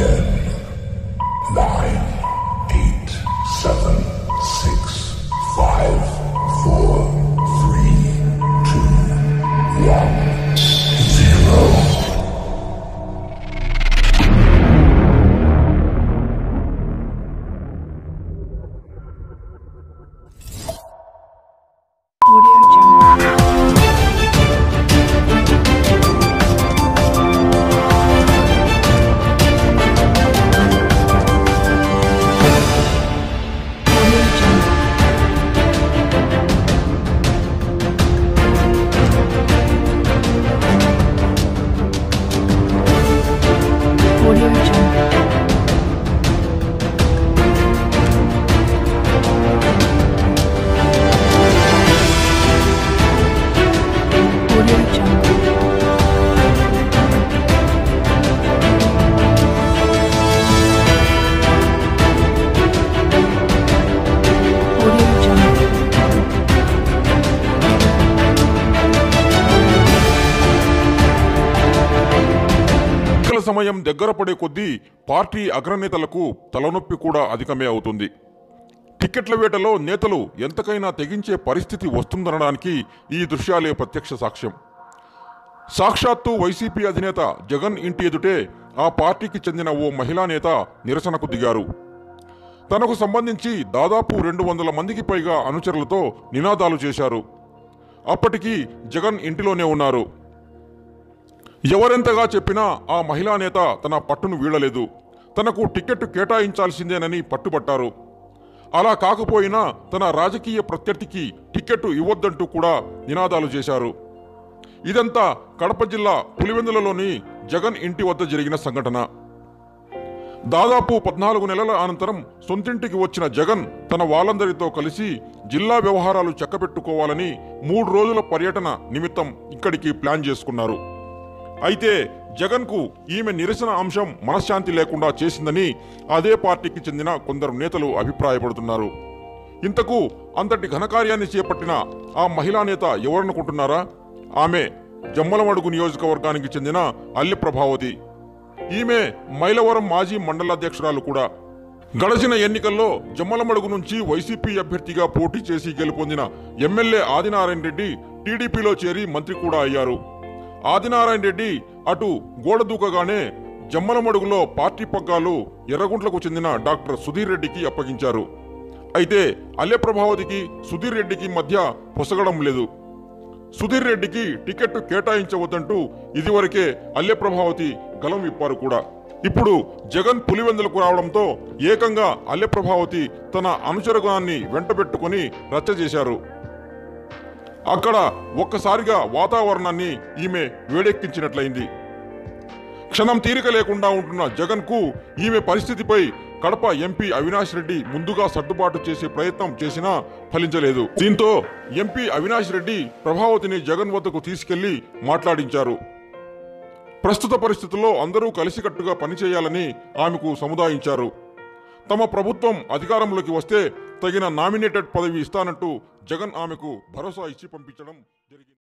Ten, nine, eight, seven, six, సమయం దగ్గర పడే కొద్దీ పార్టీ అగ్రనేతలకు తలనొప్పి కూడా అధికమే అవుతుంది. టికెట్ల వేటలో నేతలు ఎంతకైనా తెగించే పరిస్థితి వస్తుందనడానికి ఈ దృశ్యాలే ప్రత్యక్ష సాక్ష్యం. సాక్షాత్తు వైసీపీ అధినేత జగన్ ఇంటి ఎదుటే ఆ పార్టీకి చెందిన ఓ మహిళా నేత నిరసనకు దిగారు. తనకు సంబంధించి దాదాపు రెండు వందల మందికి పైగా అనుచరులతో నినాదాలు చేశారు. అప్పటికి జగన్ ఇంటిలోనే ఉన్నారు. ఎవరెంతగా చెప్పినా ఆ మహిళా నేత తన పట్టును వీడలేదు తనకు టికెట్ కేటాయించాల్సిందేనని పట్టుబట్టారు. అలా కాకపోయినా తన రాజకీయ ప్రత్యర్థికి టికెట్ ఇవ్వొద్దంటూ కూడా నినాదాలు చేశారు. ఇదంతా కడప జిల్లా పులివెందులలోని జగన్ ఇంటి వద్ద జరిగిన సంఘటన. దాదాపు పద్నాలుగు నెలల అనంతరం సొంతింటికి వచ్చిన జగన్ తన వాళ్ళందరితో కలిసి జిల్లా వ్యవహారాలు చక్కబెట్టుకోవాలని మూడు రోజుల పర్యటన నిమిత్తం ఇక్కడికి ప్లాన్ చేసుకున్నారు. అయితే జగన్కు ఈమె నిరసన అంశం మనశ్శాంతి లేకుండా చేసిందని అదే పార్టీకి చెందిన కొందరు నేతలు అభిప్రాయపడుతున్నారు. ఇంతకు అంతటి ఘనకార్యాన్ని చేపట్టిన ఆ మహిళా నేత ఎవరనుకుంటున్నారా? ఆమె జమ్మలమడుగు నియోజకవర్గానికి చెందిన అల్లె ప్రభావతి. ఈమె మైలవరం మాజీ మండలాధ్యక్షురాలు కూడా. గడచిన ఎన్నికల్లో జమ్మలమడుగు నుంచి వైసీపీ అభ్యర్థిగా పోటీ చేసి గెలుపొందిన ఎమ్మెల్యే ఆదినారాయణ రెడ్డి టీడీపీలో చేరి మంత్రి కూడా అయ్యారు. ఆదినారాయణ రెడ్డి అటు గోడ దూకగానే జమ్మలమడుగులో పార్టీ పగ్గాలు ఎర్రగుంట్లకు చెందిన డాక్టర్ సుధీర్ రెడ్డికి అప్పగించారు. అయితే అల్లె ప్రభావతికి సుధీర్ రెడ్డికి మధ్య పొసగడం లేదు. సుధీర్ రెడ్డికి టికెట్ కేటాయించవద్దంటూ ఇదివరకే అల్లె ప్రభావతి గలం విప్పారు కూడా. ఇప్పుడు జగన్ పులివెందులకు రావడంతో ఏకంగా అల్లె ప్రభావతి తన అనుచరగాన్ని వెంటబెట్టుకుని రచ్చ చేశారు. అక్కడ ఒక్కసారిగా వాతావరణాన్ని ఈమె వేడెక్కించినట్లయింది. క్షణం తీరిక లేకుండా ఉంటున్న జగన్కు ఈమె పరిస్థితిపై కడప ఎంపీ అవినాష్ రెడ్డి ముందుగా సర్దుబాటు చేసే ప్రయత్నం చేసినా ఫలించలేదు. దీంతో ఎంపీ అవినాష్ రెడ్డి ప్రభావతిని జగన్ వద్దకు తీసుకెళ్ళి మాట్లాడించారు. ప్రస్తుత పరిస్థితుల్లో అందరూ కలిసికట్టుగా పనిచేయాలని ఆమెకు సముదాయించారు. తమ ప్రభుత్వం అధికారంలోకి వస్తే తగిన నామినేటెడ్ పదవి ఇస్తానంటూ జగన్ ఆమెకు భరోసా ఇచ్చి పంపించడం జరిగింది.